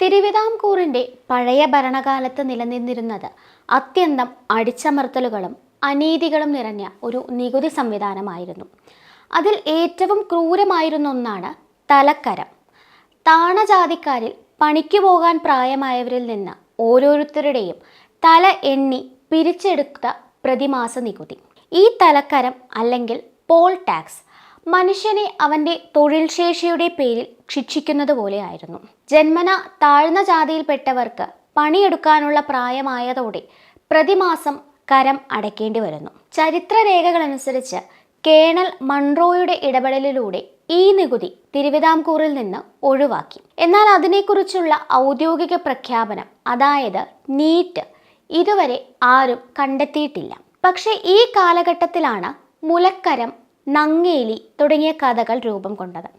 തിരുവിതാംകൂറിന്റെ പഴയ ഭരണകാലത്ത് നിലനിന്നിരുന്നത് അത്യന്തം അടിച്ചമർത്തലുകളും അനീതികളും നിറഞ്ഞ ഒരു നികുതി സംവിധാനമായിരുന്നു. അതിൽ ഏറ്റവും ക്രൂരമായിരുന്ന ഒന്നാണ് തലക്കരം. താണജാതിക്കാരിൽ പണിക്ക് പോകാൻ പ്രായമായവരിൽ നിന്ന് ഓരോരുത്തരുടെയും തല എണ്ണി പിരിച്ചെടുത്ത പ്രതിമാസ നികുതി. ഈ തലക്കരം അല്ലെങ്കിൽ പോൾ ടാക്സ് മനുഷ്യനെ അവന്റെ തൊഴിൽ ശേഷിയുടെ പേരിൽ ശിക്ഷിക്കുന്നത് പോലെയായിരുന്നു. ജന്മന താഴ്ന്ന ജാതിയിൽപ്പെട്ടവർക്ക് പണിയെടുക്കാനുള്ള പ്രായമായതോടെ പ്രതിമാസം കരം അടയ്ക്കേണ്ടി വരുന്നു. ചരിത്രരേഖകളനുസരിച്ച് കേണൽ മൺറോയുടെ ഇടപെടലിലൂടെ ഈ നികുതി തിരുവിതാംകൂറിൽ നിന്ന് ഒഴിവാക്കി. എന്നാൽ അതിനെക്കുറിച്ചുള്ള ഔദ്യോഗിക പ്രഖ്യാപനം അതായത് നീറ്റ് ഇതുവരെ ആരും കണ്ടെത്തിയിട്ടില്ല. പക്ഷേ ഈ കാലഘട്ടത്തിലാണ് മുലക്കരം നങ്ങേലി തുടങ്ങിയ കഥകൾ രൂപം കൊണ്ടത്.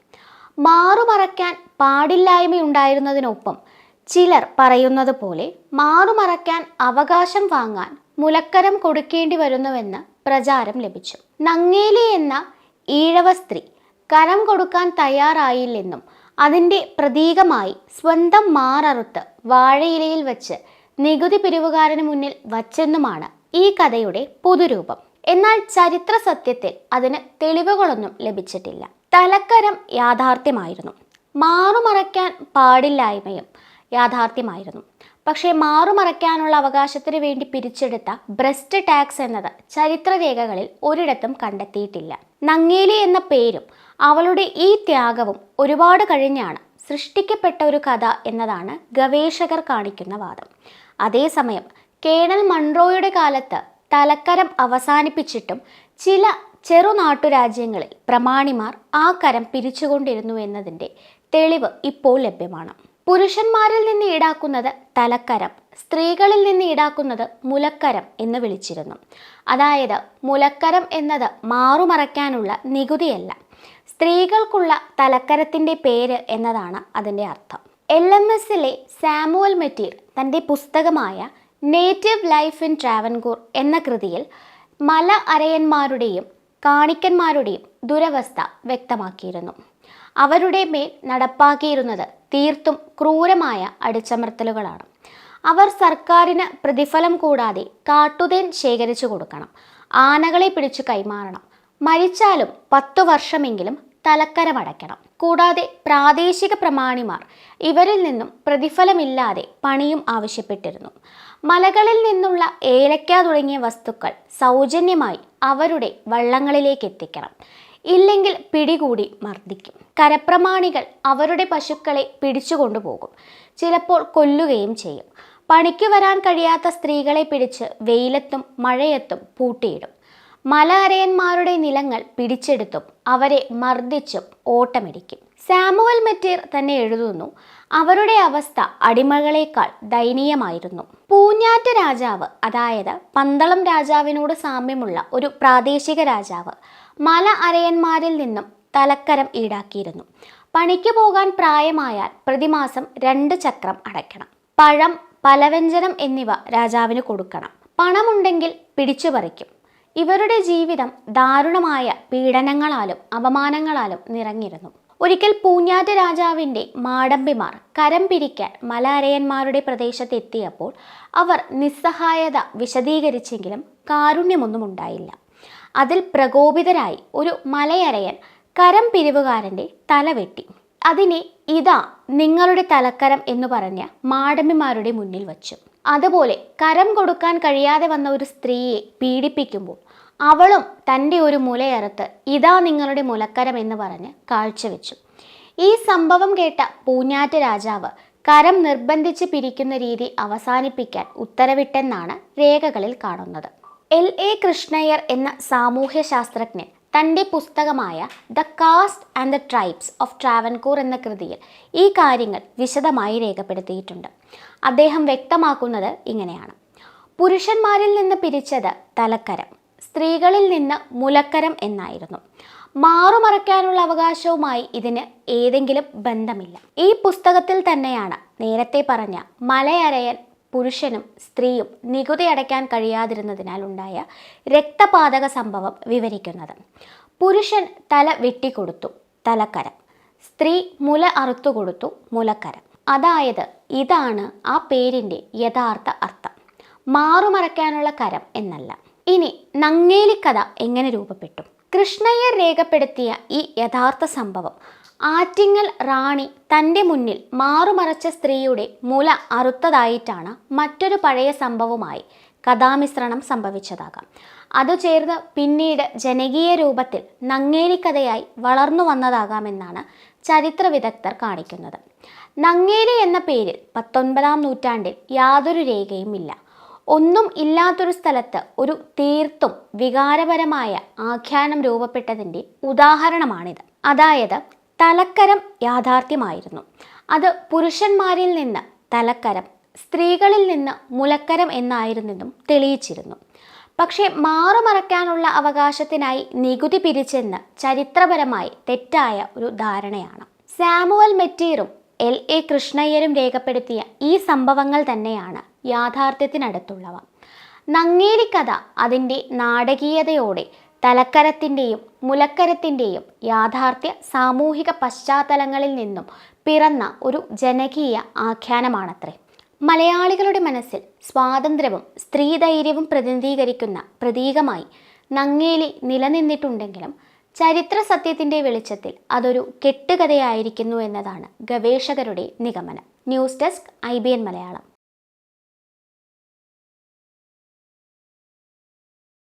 മാറുമറയ്ക്കാൻ പാടില്ലായ്മയുണ്ടായിരുന്നതിനൊപ്പം ചിലർ പറയുന്നത് പോലെ മാറുമറയ്ക്കാൻ അവകാശം വാങ്ങാൻ മുലക്കരം കൊടുക്കേണ്ടി വരുന്നുവെന്ന് പ്രചാരം ലഭിച്ചു. നങ്ങേലി എന്ന ഈഴവ സ്ത്രീ കരം കൊടുക്കാൻ തയ്യാറായില്ലെന്നും അതിന്റെ പ്രതീകമായി സ്വന്തം മാററുത്ത് വാഴയിലയിൽ വച്ച് നികുതി പിരിവുകാരന് മുന്നിൽ വച്ചെന്നുമാണ് ഈ കഥയുടെ പൊതുരൂപം. എന്നാൽ ചരിത്ര സത്യത്തിൽ അതിന് തെളിവുകളൊന്നും ലഭിച്ചിട്ടില്ല. തലക്കരം യാഥാർത്ഥ്യമായിരുന്നു. മാറുമറയ്ക്കാൻ പാടില്ലായ്മയും യാഥാർത്ഥ്യമായിരുന്നു. പക്ഷേ മാറുമറയ്ക്കാനുള്ള അവകാശത്തിന് വേണ്ടി പിരിച്ചെടുത്ത ബ്രസ്റ്റ് ടാക്സ് എന്നത് ചരിത്രരേഖകളിൽ ഒരിടത്തും കണ്ടെത്തിയിട്ടില്ല. നങ്ങേലി എന്ന പേരും അവളുടെ ഈ ത്യാഗവും ഒരുപാട് കഴിഞ്ഞാണ് സൃഷ്ടിക്കപ്പെട്ട ഒരു കഥ എന്നതാണ് ഗവേഷകർ കാണിക്കുന്ന വാദം. അതേസമയം കേണൽ മൺറോയുടെ കാലത്ത് തലക്കരം അവസാനിപ്പിച്ചിട്ടും ചില ചെറുനാട്ടുരാജ്യങ്ങളിൽ പ്രമാണിമാർ ആ കരം പിരിച്ചുകൊണ്ടിരുന്നു എന്നതിന്റെ തെളിവ് ഇപ്പോൾ ലഭ്യമാണ്. പുരുഷന്മാരിൽ നിന്ന് ഈടാക്കുന്നത് തലക്കരം സ്ത്രീകളിൽ നിന്ന് ഈടാക്കുന്നത് മുലക്കരം എന്ന് വിളിച്ചിരുന്നു. അതായത് മുലക്കരം എന്നത് മാറുമറയ്ക്കാനുള്ള നികുതിയല്ല. സ്ത്രീകൾക്കുള്ള തലക്കരത്തിന്റെ പേര് എന്നതാണ് അതിന്റെ അർത്ഥം. എൽ എം എസിലെ സാമുവൽ മെറ്റീർ തന്റെ പുസ്തകമായ നേറ്റീവ് ലൈഫ് ഇൻ ട്രാവൻകൂർ എന്ന കൃതിയിൽ മല അരയന്മാരുടെയും കാണിക്കന്മാരുടെയും ദുരവസ്ഥ വ്യക്തമാക്കിയിരുന്നു. അവരുടെ മേൽ നടപ്പാക്കിയിരുന്നത് തീർത്തും ക്രൂരമായ അടിച്ചമർത്തലുകളാണ്. അവർ സർക്കാരിന് പ്രതിഫലം കൂടാതെ കാട്ടുതേൻ ശേഖരിച്ചു കൊടുക്കണം ആനകളെ പിടിച്ചു കൈമാറണം മരിച്ചാലും പത്തു വർഷമെങ്കിലും തലക്കരമടയ്ക്കണം കൂടാതെ പ്രാദേശിക പ്രമാണിമാർ ഇവരിൽ നിന്നും പ്രതിഫലമില്ലാതെ പണിയും ആവശ്യപ്പെട്ടിരുന്നു. മലകളിൽ നിന്നുള്ള ഏലക്ക തുടങ്ങിയ വസ്തുക്കൾ സൗജന്യമായി അവരുടെ വള്ളങ്ങളിലേക്ക് എത്തിക്കണം. ഇല്ലെങ്കിൽ പിടികൂടി മർദ്ദിക്കും. കരപ്രമാണികൾ അവരുടെ പശുക്കളെ പിടിച്ചുകൊണ്ടുപോകും ചിലപ്പോൾ കൊല്ലുകയും ചെയ്യും. പണിക്ക് വരാൻ കഴിയാത്ത സ്ത്രീകളെ പിടിച്ച് വെയിലത്തും മഴയത്തും പൂട്ടിയിടും. മല അരയന്മാരുടെ നിലങ്ങൾ പിടിച്ചെടുത്തും അവരെ മർദ്ദിച്ചും ഓട്ടമിടിക്കും. സാമുവൽ മെറ്റീർ തന്നെ എഴുതുന്നു അവരുടെ അവസ്ഥ അടിമകളേക്കാൾ ദയനീയമായിരുന്നു. പൂഞ്ഞാറ്റ രാജാവ് അതായത് പന്തളം രാജാവിനോട് സാമ്യമുള്ള ഒരു പ്രാദേശിക രാജാവ് മല അരയന്മാരിൽ നിന്നും തലക്കരം ഈടാക്കിയിരുന്നു. പണിക്ക് പോകാൻ പ്രായമായാൽ പ്രതിമാസം രണ്ട് ചക്രം അടയ്ക്കണം. പഴം പലവ്യഞ്ജനം എന്നിവ രാജാവിന് കൊടുക്കണം. പണമുണ്ടെങ്കിൽ പിടിച്ചു പറിക്കും ഇവരുടെ ജീവിതം ദാരുണമായ പീഡനങ്ങളാലും അപമാനങ്ങളാലും നിറഞ്ഞിരുന്നു. ഒരിക്കൽ പൂഞ്ഞാറ്റ രാജാവിന്റെ മാടമ്പിമാർ കരം പിരിക്കാൻ മലയരയന്മാരുടെ പ്രദേശത്തെത്തിയപ്പോൾ അവർ നിസ്സഹായത വിശദീകരിച്ചെങ്കിലും കാരുണ്യമൊന്നും ഉണ്ടായില്ല അതിൽ പ്രകോപിതരായി ഒരു മലയരയൻ കരം പിരിവുകാരന്റെ തല വെട്ടി. അതിനെ ഇതാ നിങ്ങളുടെ തലക്കരം എന്ന് പറഞ്ഞ് മാടമ്പിമാരുടെ മുന്നിൽ വച്ചു. അതുപോലെ കരം കൊടുക്കാൻ കഴിയാതെ വന്ന ഒരു സ്ത്രീയെ പീഡിപ്പിക്കുമ്പോൾ അവളും തന്റെ ഒരു മുലയറുത്ത് ഇതാ നിങ്ങളുടെ മുലക്കരം എന്ന് പറഞ്ഞ് കാഴ്ചവെച്ചു. ഈ സംഭവം കേട്ട പൂഞ്ഞാറ്റ രാജാവ് കരം നിർബന്ധിച്ച് പിരിക്കുന്ന രീതി അവസാനിപ്പിക്കാൻ ഉത്തരവിട്ടെന്നാണ് രേഖകളിൽ കാണുന്നത്. എൽ. എ. കൃഷ്ണയ്യർ എന്ന സാമൂഹ്യ ശാസ്ത്രജ്ഞൻ തന്റെ പുസ്തകമായ the caste and the tribes of Travancore എന്ന കൃതിയിൽ ഈ കാര്യങ്ങൾ വിശദമായി രേഖപ്പെടുത്തിയിട്ടുണ്ട്. അദ്ദേഹം വ്യക്തമാക്കുന്നത് ഇങ്ങനെയാണ്. പുരുഷന്മാരിൽ നിന്ന് പിരിച്ചത് തലക്കരം. സ്ത്രീകളിൽ നിന്ന് മുലക്കരം എന്നായിരുന്നു. മാറുമറയ്ക്കാനുള്ള അവകാശവുമായി ഇതിന് ഏതെങ്കിലും ബന്ധമില്ല. ഈ പുസ്തകത്തിൽ തന്നെയാണ് നേരത്തെ പറഞ്ഞ മലയരയൻ പുരുഷനും സ്ത്രീയും നികുതി അടയ്ക്കാൻ കഴിയാതിരുന്നതിനാൽ ഉണ്ടായ രക്തപാതക സംഭവം വിവരിക്കുന്നത്. പുരുഷൻ തല വെട്ടിക്കൊടുത്തു തലക്കരം. സ്ത്രീ മുല അറുത്തു കൊടുത്തു മുലക്കരം. അതായത് ഇതാണ് ആ പേരിന്റെ യഥാർത്ഥ അർത്ഥം. മാറുമറയ്ക്കാനുള്ള കരം എന്നല്ല. ഇനി നങ്ങേലിക്കഥ എങ്ങനെ രൂപപ്പെട്ടു? കൃഷ്ണയ്യർ രേഖപ്പെടുത്തിയ ഈ യഥാർത്ഥ സംഭവം ആറ്റിങ്ങൽ റാണി തന്റെ മുന്നിൽ മാറുമറച്ച സ്ത്രീയുടെ മുല അറുത്തതായിട്ടാണ് മറ്റൊരു പഴയ സംഭവമായി കഥാമിശ്രണം സംഭവിച്ചതാകാം. അത് ചേർന്ന് പിന്നീട് ജനകീയ രൂപത്തിൽ നങ്ങേലിക്കഥയായി വളർന്നു വന്നതാകാമെന്നാണ് ചരിത്ര വിദഗ്ധർ കാണിക്കുന്നത്. നങ്ങേലി എന്ന പേരിൽ പത്തൊൻപതാം നൂറ്റാണ്ടിൽ യാതൊരു രേഖയുമില്ല. ഒന്നും ഇല്ലാത്തൊരു സ്ഥലത്ത് ഒരു തീർത്തും വികാരപരമായ ആഖ്യാനം രൂപപ്പെട്ടതിന്റെ ഉദാഹരണമാണിത്. അതായത് തലക്കരം യാഥാർത്ഥ്യമായിരുന്നു. അത് പുരുഷന്മാരിൽ നിന്ന് തലക്കരം സ്ത്രീകളിൽ നിന്ന് മുലക്കരം എന്നായിരുന്നെന്നും തെളിയിച്ചിരുന്നു. പക്ഷേ മാറുമറയ്ക്കാനുള്ള അവകാശത്തിനായി നികുതി പിരിച്ചെന്ന് ചരിത്രപരമായി തെറ്റായ ഒരു ധാരണയാണ്. സാമുവൽ മെറ്റീറും എൽ എ കൃഷ്ണയ്യരും രേഖപ്പെടുത്തിയ ഈ സംഭവങ്ങൾ തന്നെയാണ് യാഥാർത്ഥ്യത്തിനടുത്തുള്ളവ. നങ്ങേലിക്കഥ അതിന്റെ നാടകീയതയോടെ തലക്കരത്തിന്റെയും മുലക്കരത്തിന്റെയും യാഥാർത്ഥ്യ സാമൂഹിക പശ്ചാത്തലങ്ങളിൽ നിന്നും പിറന്ന ഒരു ജനകീയ ആഖ്യാനമാണത്രേ. മലയാളികളുടെ മനസ്സിൽ സ്വാതന്ത്ര്യവും സ്ത്രീധൈര്യവും പ്രതിനിധീകരിക്കുന്ന പ്രതീകമായി നങ്ങേലി നിലനിന്നിട്ടുണ്ടെങ്കിലും ചരിത്ര സത്യത്തിന്റെ വെളിച്ചത്തിൽ അതൊരു കെട്ടുകഥയായിരിക്കുന്നു എന്നതാണ് ഗവേഷകരുടെ നിഗമനം. News desk I Malayalam.